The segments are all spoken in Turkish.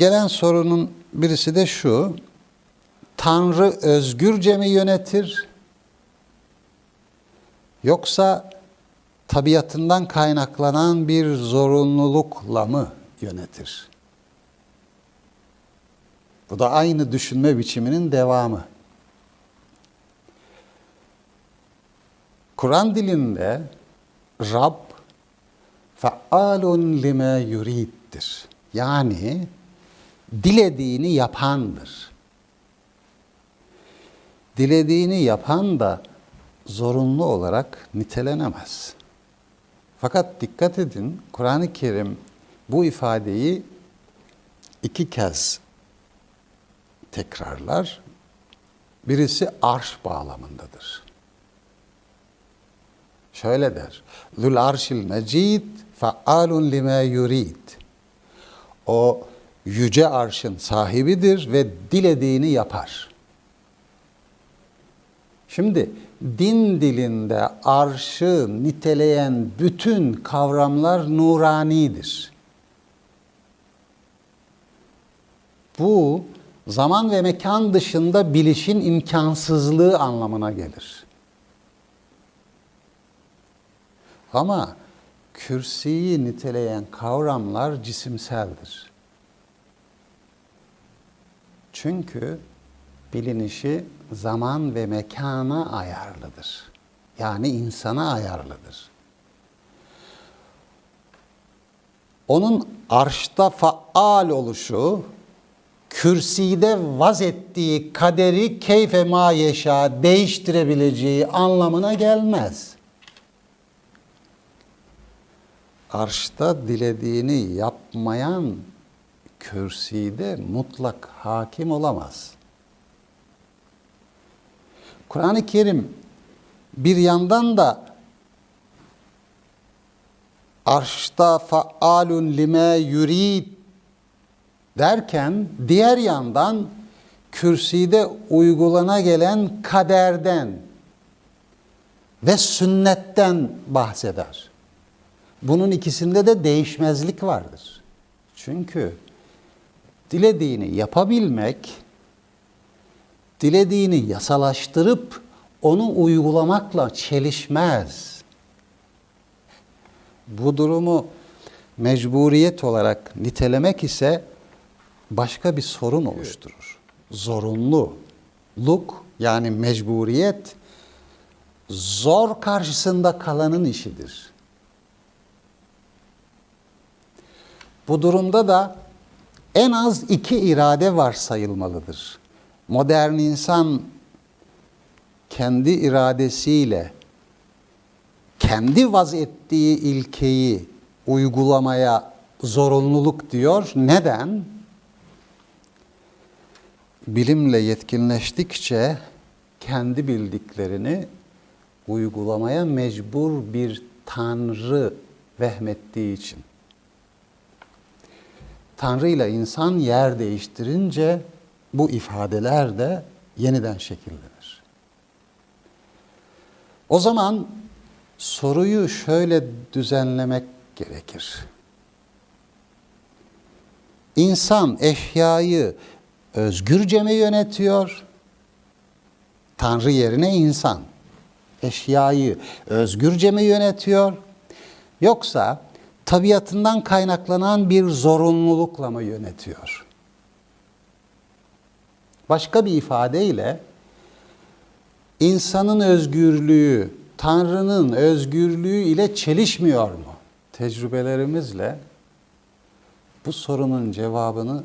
gelen sorunun birisi de şu. Tanrı özgürce mi yönetir? Yoksa tabiatından kaynaklanan bir zorunlulukla mı yönetir? Bu da aynı düşünme biçiminin devamı. Kur'an dilinde Rab faalun lima yuriddir. Yani dilediğini yapandır. Dilediğini yapan da zorunlu olarak nitelenemez. Fakat dikkat edin Kur'an-ı Kerim bu ifadeyi iki kez tekrarlar. Birisi arş bağlamındadır. Şöyle der. Zul arşil mecid faalun lima yurid. O yüce arşın sahibidir ve dilediğini yapar. Şimdi din dilinde arşı niteleyen bütün kavramlar nuranidir. Bu zaman ve mekan dışında bilişin imkansızlığı anlamına gelir. Ama kürsiyi niteleyen kavramlar cisimseldir. Çünkü bilinişi zaman ve mekana ayarlıdır. Yani insana ayarlıdır. Onun arşta faal oluşu, kürside vaz ettiği kaderi keyfe ma yeşa değiştirebileceği anlamına gelmez. Arşta dilediğini yapmayan kürside mutlak hakim olamaz. Kur'an-ı Kerim bir yandan da arşta faalun lime yurid derken diğer yandan kürside uygulana gelen kaderden ve sünnetten bahseder. Bunun ikisinde de değişmezlik vardır. Çünkü dilediğini yapabilmek, dilediğini yasalaştırıp onu uygulamakla çelişmez. Bu durumu mecburiyet olarak nitelemek ise başka bir sorun oluşturur. Zorunluluk yani mecburiyet zor karşısında kalanın işidir. Bu durumda da en az iki irade var sayılmalıdır. Modern insan kendi iradesiyle kendi vaz ettiği ilkeyi uygulamaya zorunluluk diyor. Neden? Bilimle yetkinleştikçe kendi bildiklerini uygulamaya mecbur bir tanrı vehmettiği için. Tanrı ile insan yer değiştirince bu ifadeler de yeniden şekillenir. O zaman soruyu şöyle düzenlemek gerekir. İnsan eşyayı özgürce mi yönetiyor? Tanrı yerine insan eşyayı özgürce mi yönetiyor? Yoksa tabiatından kaynaklanan bir zorunlulukla mı yönetiyor? Başka bir ifadeyle insanın özgürlüğü Tanrı'nın özgürlüğü ile çelişmiyor mu? Tecrübelerimizle bu sorunun cevabını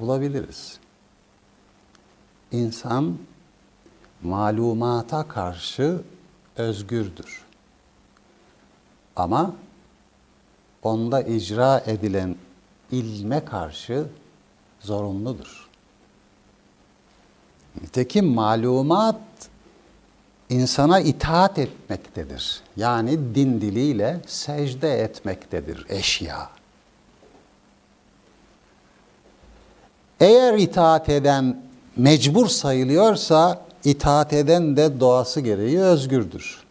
bulabiliriz. İnsan malumata karşı özgürdür. Ama onda icra edilen ilme karşı zorunludur. Nitekim malumat insana itaat etmektedir. Yani din diliyle secde etmektedir eşya. Eğer itaat eden mecbur sayılıyorsa itaat eden de doğası gereği özgürdür.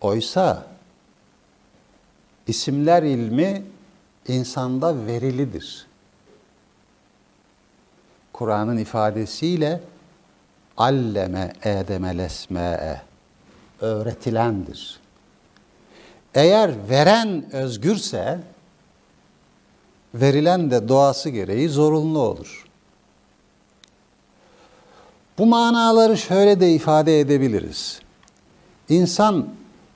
Oysa isimler ilmi insanda verilidir. Kur'an'ın ifadesiyle alleme edeme lesme'e öğretilendir. Eğer veren özgürse verilen de doğası gereği zorunlu olur. Bu manaları şöyle de ifade edebiliriz. İnsan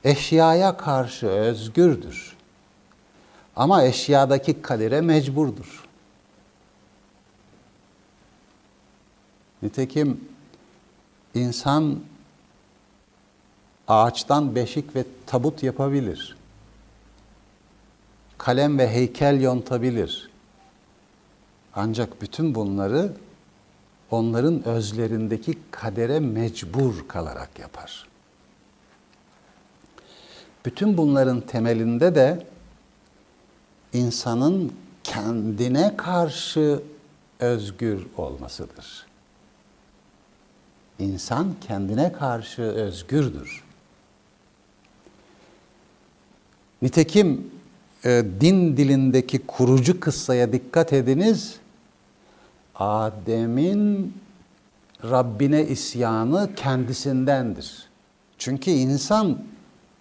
eşyaya karşı özgürdür. Ama eşyadaki kadere mecburdur. Nitekim insan ağaçtan beşik ve tabut yapabilir. Kalem ve heykel yontabilir. Ancak bütün bunları onların özlerindeki kadere mecbur kalarak yapar. Bütün bunların temelinde de insanın kendine karşı özgür olmasıdır. İnsan kendine karşı özgürdür. Nitekim e, din dilindeki kurucu kıssaya dikkat ediniz. Adem'in Rabbine isyanı kendisindendir. Çünkü insan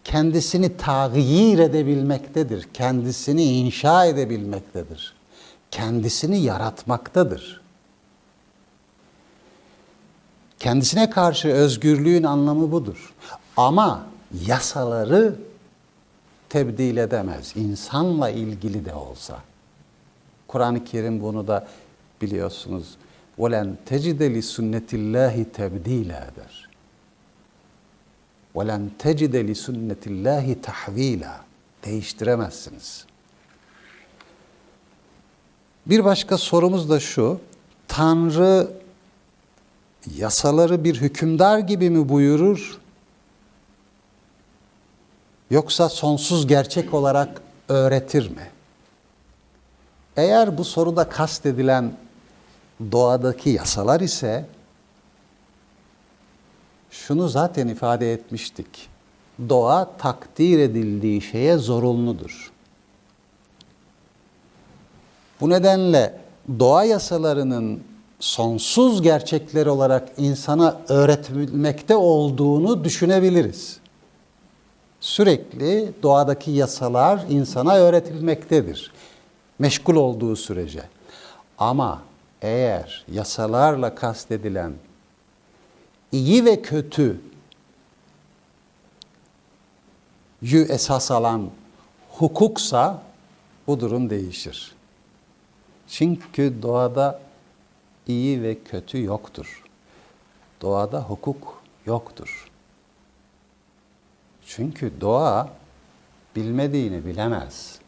kendisini tağyir edebilmektedir. Kendisini inşa edebilmektedir. Kendisini yaratmaktadır. Kendisine karşı özgürlüğün anlamı budur. Ama yasaları tebdil edemez. İnsanla ilgili de olsa. Kur'an-ı Kerim bunu da biliyorsunuz. وَلَنْ تَجِدَ لِسُنَّةِ اللّٰهِ تَبْد۪يلًا der. وَلَنْ تَجِدَ لِسُنَّةِ اللّٰهِ تَحْو۪يلًا Değiştiremezsiniz. Bir başka sorumuz da şu. Tanrı yasaları bir hükümdar gibi mi buyurur? Yoksa sonsuz gerçek olarak öğretir mi? Eğer bu soruda kastedilen doğadaki yasalar ise şunu zaten ifade etmiştik. Doğa takdir edildiği şeye zorunludur. Bu nedenle doğa yasalarının sonsuz gerçekler olarak insana öğretilmekte olduğunu düşünebiliriz. Sürekli doğadaki yasalar insana öğretilmektedir. Meşgul olduğu sürece. Ama eğer yasalarla kastedilen iyi ve kötü yü esas alan hukuksa bu durum değişir. Çünkü doğada iyi ve kötü yoktur. Doğada hukuk yoktur. Çünkü doğa bilmediğini bilemez.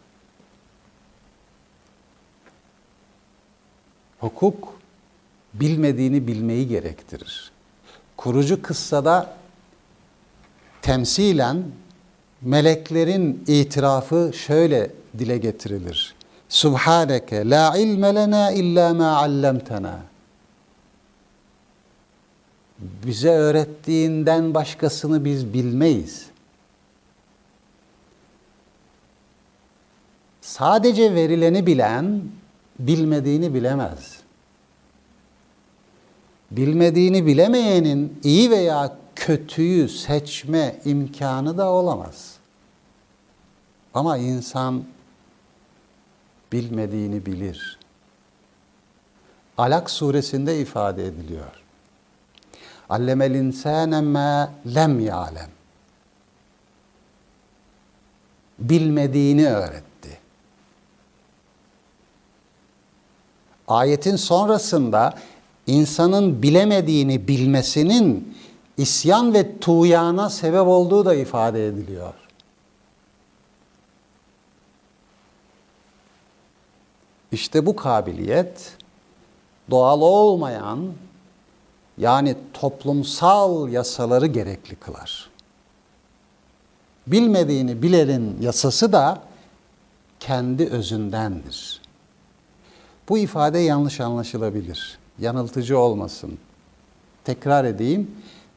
Hukuk bilmediğini bilmeyi gerektirir. Kurucu kıssada temsilen meleklerin itirafı şöyle dile getirilir. Subhaneke la ilme lena illa ma allamtana. Bize öğrettiğinden başkasını biz bilmeyiz. Sadece verileni bilen bilmediğini bilemez. Bilmediğini bilemeyenin iyi veya kötüyü seçme imkanı da olamaz. Ama insan bilmediğini bilir. Alak suresinde ifade ediliyor. Allemel insâne mâ lem ya'lem. Bilmediğini öğretti. Ayetin sonrasında insanın bilemediğini bilmesinin isyan ve tuğyana sebep olduğu da ifade ediliyor. İşte bu kabiliyet doğal olmayan yani toplumsal yasaları gerekli kılar. Bilmediğini bilerin yasası da kendi özündendir. Bu ifade yanlış anlaşılabilir. Yanıltıcı olmasın. Tekrar edeyim.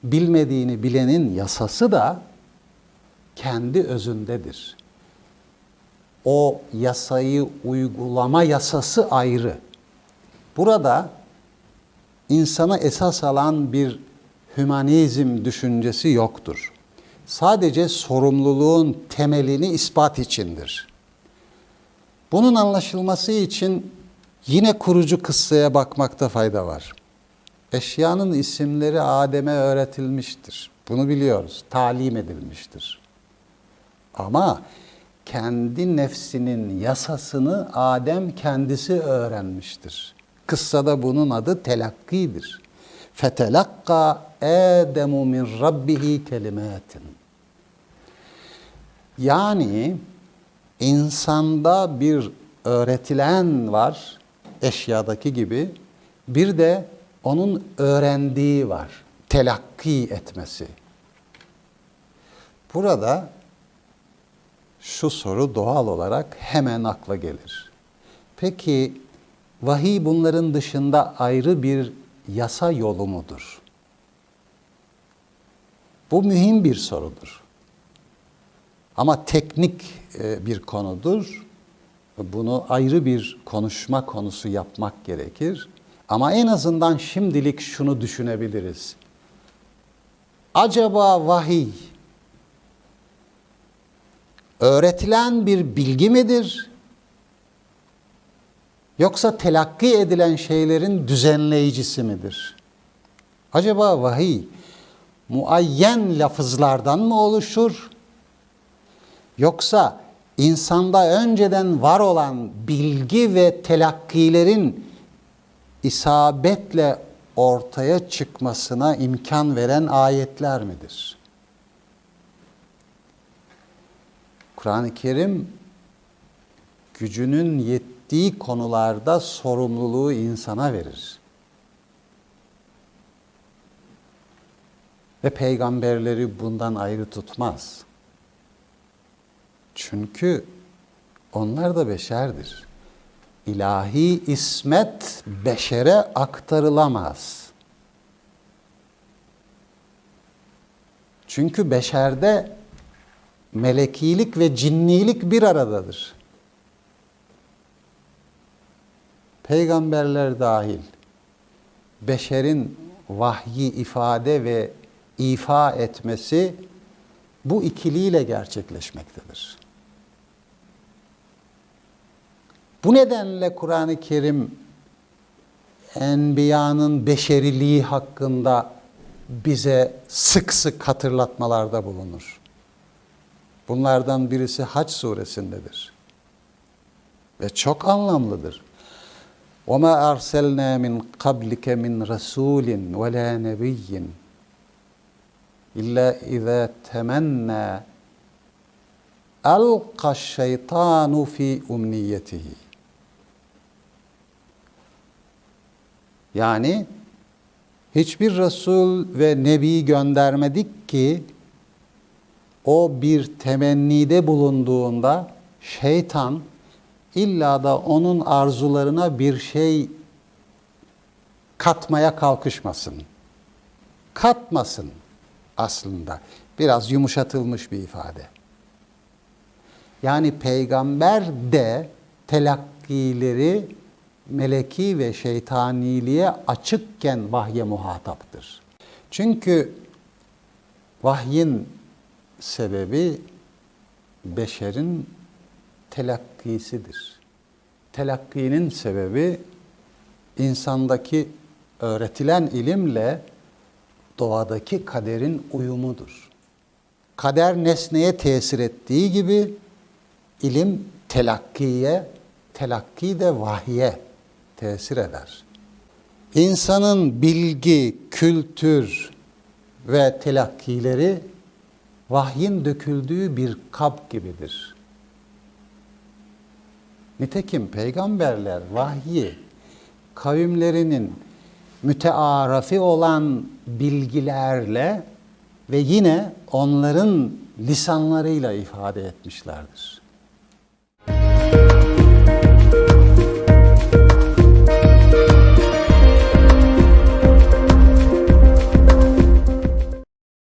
Bilmediğini bilenin yasası da kendi özündedir. o yasayı uygulama yasası ayrı. Burada insana esas alan bir hümanizm düşüncesi yoktur. Sadece sorumluluğun temelini ispat içindir. Bunun anlaşılması için yine kurucu kıssaya bakmakta fayda var. Eşyanın isimleri Adem'e öğretilmiştir. Bunu biliyoruz. Talim edilmiştir. Ama kendi nefsinin yasasını Adem kendisi öğrenmiştir. Kıssada bunun adı telakkidir. Fetelakka Ademu min rabbihi kelimatin. Yani insanda bir öğretilen var, eşyadaki gibi. Bir de onun öğrendiği var, telakki etmesi. Burada şu soru doğal olarak hemen akla gelir. Peki vahiy bunların dışında ayrı bir yasa yolu mudur? Bu mühim bir sorudur. Ama teknik e, bir konudur. Bunu ayrı bir konuşma konusu yapmak gerekir. Ama en azından şimdilik şunu düşünebiliriz. Acaba vahiy öğretilen bir bilgi midir? Yoksa telakki edilen şeylerin düzenleyicisi midir? Acaba vahiy muayyen lafızlardan mı oluşur? Yoksa insanda önceden var olan bilgi ve telakkilerin isabetle ortaya çıkmasına imkan veren ayetler midir? Kur'an-ı Kerim gücünün yettiği konularda sorumluluğu insana verir. Ve peygamberleri bundan ayrı tutmaz. Çünkü onlar da beşerdir. İlahi ismet beşere aktarılamaz. Çünkü beşerde melekilik ve cinnilik bir aradadır. Peygamberler dahil beşerin vahyi ifade ve ifa etmesi bu ikiliyle gerçekleşmektedir. Bu nedenle Kur'an-ı Kerim enbiyanın beşeriliği hakkında bize sık sık hatırlatmalarda bulunur. Bunlardan birisi Haç suresindedir. Ve çok anlamlıdır. وَمَا أَرْسَلْنَا مِنْ قَبْلِكَ مِنْ رَسُولٍ وَلَا نَبِيٍّ إِلَّا إِذَا تَمَنَّى أَلْقَ الشَّيْطَانُ فِي أُمْنِيَّتِهِ Yani hiçbir Resul ve Nebi göndermedik ki o bir temennide bulunduğunda şeytan illa da onun arzularına bir şey katmaya kalkışmasın. Katmasın aslında. Biraz yumuşatılmış bir ifade. Yani peygamber de telakkileri meleki ve şeytaniliğe açıkken vahye muhataptır. Çünkü vahyin sebebi beşerin telakkisidir. Telakkinin sebebi insandaki öğretilen ilimle doğadaki kaderin uyumudur. Kader nesneye tesir ettiği gibi ilim telakkiye, telakki de vahye tesir eder. İnsanın bilgi, kültür ve telakkileri vahyin döküldüğü bir kap gibidir. Nitekim peygamberler vahyi kavimlerinin mütearafi olan bilgilerle ve yine onların lisanlarıyla ifade etmişlerdir.